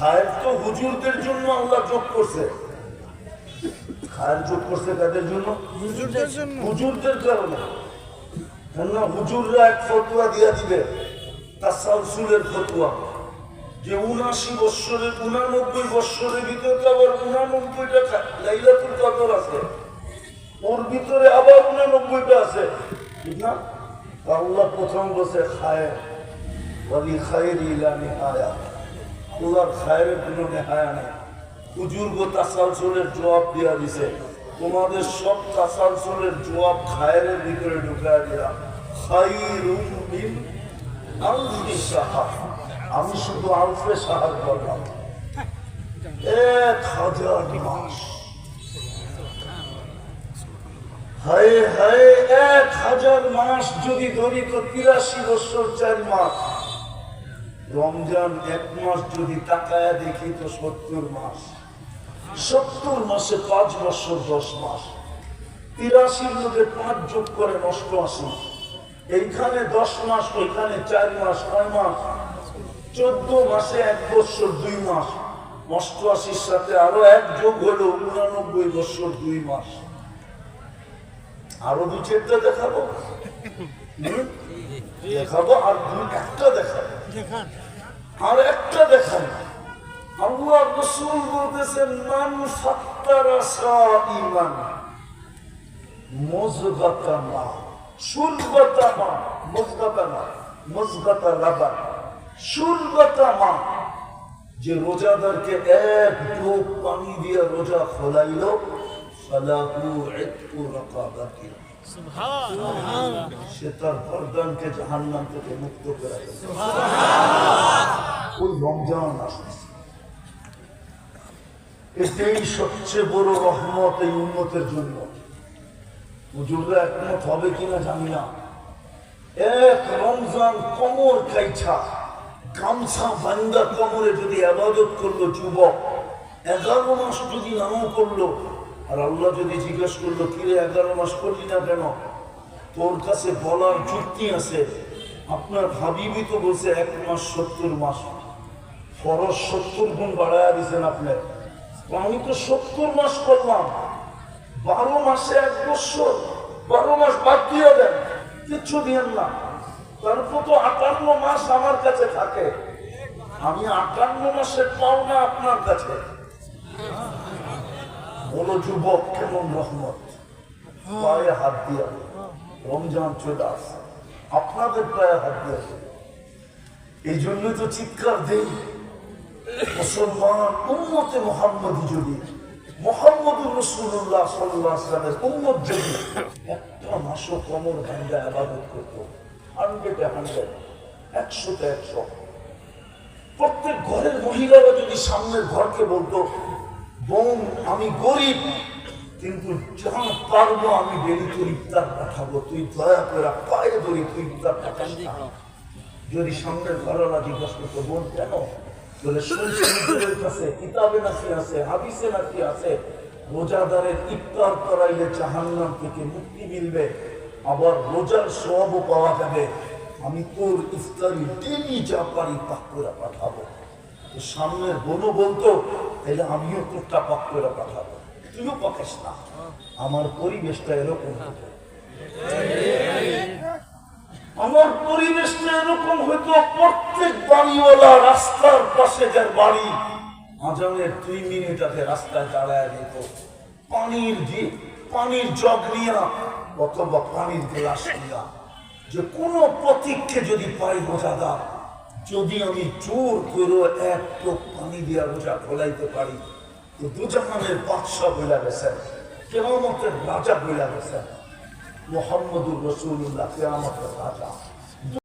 খায়ের তো হুজুরদের জন্য আল্লাহ যোগ করছে। খায়ের যোগ করছে কাদের জন্য? হুজুরদের কারণে। কেননা হুজুররা এক ফতুয়া দিয়া দিবে তাসালসুলের ফতুয়া। যে উনাশি বৎসরের উনানব্বই বৎসরের ভিতরে আবার উনানব্বইটা লাইলাতুল কদর আছে। ওর ভিতরে আবার উনানব্বইটা আছে। ঠিক না? আল্লাহ প্রথম বসে খায় খায়ের ইলা নিহায়া। আল্লাহর খায়ের কোনো নেহায়া নেই হুজুর গো তাসালসুলের জবাব দিয়া দিছে, তোমাদের সব তাসালসুলের জবাব খায়ের ভিতরে আমি শুধু আলফে করলাম এক হাজার মাস। হায় হায়, এক হাজার মাস যদি ধরি তো তিরাশি বছর চার মাস। রমজান এক মাস যদি তাকায় দেখি তো সত্তর মাস। সত্তর মাসে পাঁচ বছর, দশ মাস। তিরাশির মধ্যে পাঁচ যোগ করে নষ্ট আসি এইখানে দশ মাস, ওইখানে চার মাস নয় মাস। চোদ্দ মাসে এক বছর, দুই মাস। অষ্টআশির সাথে আরও এক যোগ হলো উনানব্বই বছর, দুই মাস। আরও দু চারটা দেখাবো দেখাবো আর দুই একটা দেখাবো। আর একটা দেখান। আল্লাহ রসুল বলতেছেন, মান ফাত্তারা সাইমান মজগাতা মা সুলগতা মা, মজগাতা মা, মজগাতা লাবান সুলগতা মা। যে রোজাদারকে এক ঢোক পানি দিয়ে রোজা খোলাইল, ফালাহু ইতকু রাকাবাতিন। সে তার গর্দানকে জাহান্নাম থেকে মুক্ত করে ওই রমজান আসতেছে। এটাই সবচেয়ে বড় রহমত এই উন্নতের জন্য। হুজুররা একমত হবে কিনা জানি না। এক রমজান কমর খাইছা গামছা বান্দা কমরে যদি আবাদত করল যুবক এগারো মাস যদি নামও করল আর আল্লাহ যদি জিজ্ঞেস করল, কিরে, এগারো মাস করলি না কেন? তোর কাছে বলার যুক্তি আছে। আপনার হাবিবই তো বলছে, এক মাস সত্তর মাস। ফরজ সত্তর গুণ বাড়ায় দিয়েছেন আপনি। আমি তো সত্তর মাস করলাম। বারো মাসে এক বছর। বারো মাস বাদ দিয়ে দেন। কিচ্ছু দিয়েন না। তারপর তো আটান্ন মাস আমার কাছে থাকে। আমি আটান্ন মাসের পাওনা আপনার কাছে। বলো যুবক কেমন রহমত? পায়ে হাত রমজান চলে আসে আপনাদের পায়ে হাত এই জন্য তো চিৎকার দেই। মুসলমান উম্মতে মোহাম্মদী যদি রসুল্লাহ উম্মত যদি একটা মাসও কমর ভাঙ্গা আবাদত করতো, হান্ড্রেডে হান্ড্রেড, একশোতে একশো। প্রত্যেক ঘরের মহিলারা যদি সামনের ঘরকে বলতো বোন আমি গরিব, কিন্তু যা পারব আমি ডেলি তোর ইফতার পাঠাবো তুই দয়া করে পায়ে ধরি, তুই ইফতার পাঠাস না। যদি সামনের ঘরওয়ালা জিজ্ঞাসা করতো বোন কেন? বলে শুনছি হুজুরের কাছে, কিতাবে নাকি আছে, হাদিসে নাকি আছে। রোজাদারের ইফতার করাইলে জাহান্নাম থেকে মুক্তি মিলবে, আবার রোজার সবও পাওয়া যাবে। আমি তোর ইফতারি ডেলি যা পারি পাক করে পাঠাবো। সামনের বোনও বলতো তাহলে আমিও তোরটা পাক করে পাঠাবো। তুইও পাকাস না। আমার পরিবেশটা এরকম আমার পরিবেশটা এরকম হয়তো প্রত্যেক বাড়িওয়ালা রাস্তার পাশে যার বাড়ি, আজানের দুই মিনিট আগে রাস্তায় দাঁড়ায় দিত পানির দিয়ে, পানির জগ নিয়া, অথবা পানির গ্লাস নিয়া। যে কোনো প্রতীককে যদি পাই রোজাদার যদি আমি চোর করে এক টোপ পানি দিয়া রোজা খোলাইতে পারি, তো দুজাহানের বাদশাহ বইলা গেছেন কেমতের রাজা বইলা গেছেন। মোহাম্মদুর রসুল্লাহ কেয়ামতের রাজা।